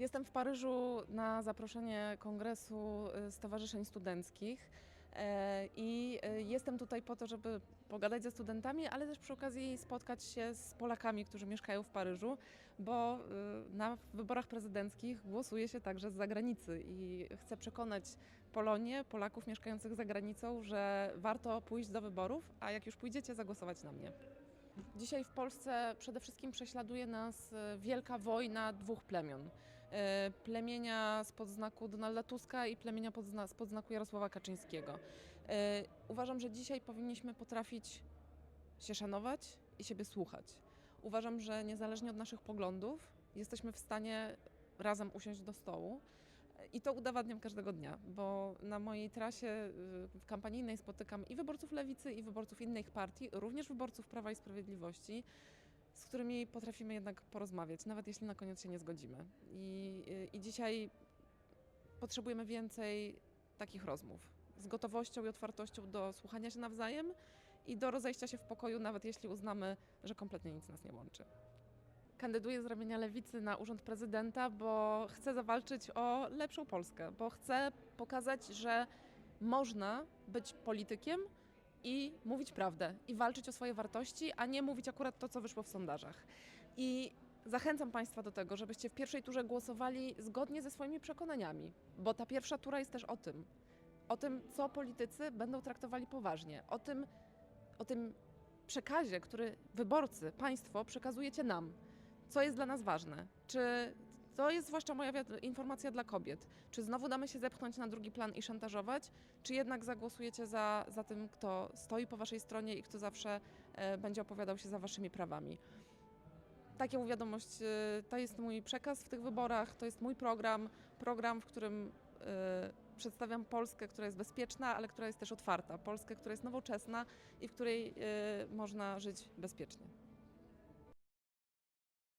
Jestem w Paryżu na zaproszenie Kongresu y, Stowarzyszeń Studenckich e, i y, jestem tutaj po to, żeby pogadać ze studentami, ale też przy okazji spotkać się z Polakami, którzy mieszkają w Paryżu, bo y, na wyborach prezydenckich głosuje się także z zagranicy i chcę przekonać Polonię, Polaków mieszkających za granicą, że warto pójść do wyborów, a jak już pójdziecie, zagłosować na mnie. Dzisiaj w Polsce przede wszystkim prześladuje nas wielka wojna dwóch plemion. E, Plemienia spod znaku Donalda Tuska i plemienia pod zna- spod znaku Jarosława Kaczyńskiego. E, Uważam, że dzisiaj powinniśmy potrafić się szanować i siebie słuchać. Uważam, że niezależnie od naszych poglądów jesteśmy w stanie razem usiąść do stołu. E, I to udowadniam każdego dnia, bo na mojej trasie kampanijnej spotykam i wyborców lewicy, i wyborców innych partii, również wyborców Prawa i Sprawiedliwości, z którymi potrafimy jednak porozmawiać, nawet jeśli na koniec się nie zgodzimy. I, i dzisiaj potrzebujemy więcej takich rozmów. Z gotowością i otwartością do słuchania się nawzajem i do rozejścia się w pokoju, nawet jeśli uznamy, że kompletnie nic nas nie łączy. Kandyduję z ramienia lewicy na urząd prezydenta, bo chcę zawalczyć o lepszą Polskę, bo chcę pokazać, że można być politykiem i mówić prawdę i walczyć o swoje wartości, a nie mówić akurat to, co wyszło w sondażach. I zachęcam Państwa do tego, żebyście w pierwszej turze głosowali zgodnie ze swoimi przekonaniami, bo ta pierwsza tura jest też o tym. O tym, co politycy będą traktowali poważnie, o tym, o tym przekazie, który wyborcy, Państwo przekazujecie nam co jest dla nas ważne. Czy to jest zwłaszcza moja informacja dla kobiet? Czy znowu damy się zepchnąć na drugi plan i szantażować? Czy jednak zagłosujecie za, za tym, kto stoi po waszej stronie i kto zawsze e, będzie opowiadał się za waszymi prawami? Taką wiadomość, e, to jest mój przekaz w tych wyborach, to jest mój program, program, w którym e, przedstawiam Polskę, która jest bezpieczna, ale która jest też otwarta, Polskę, która jest nowoczesna i w której e, można żyć bezpiecznie.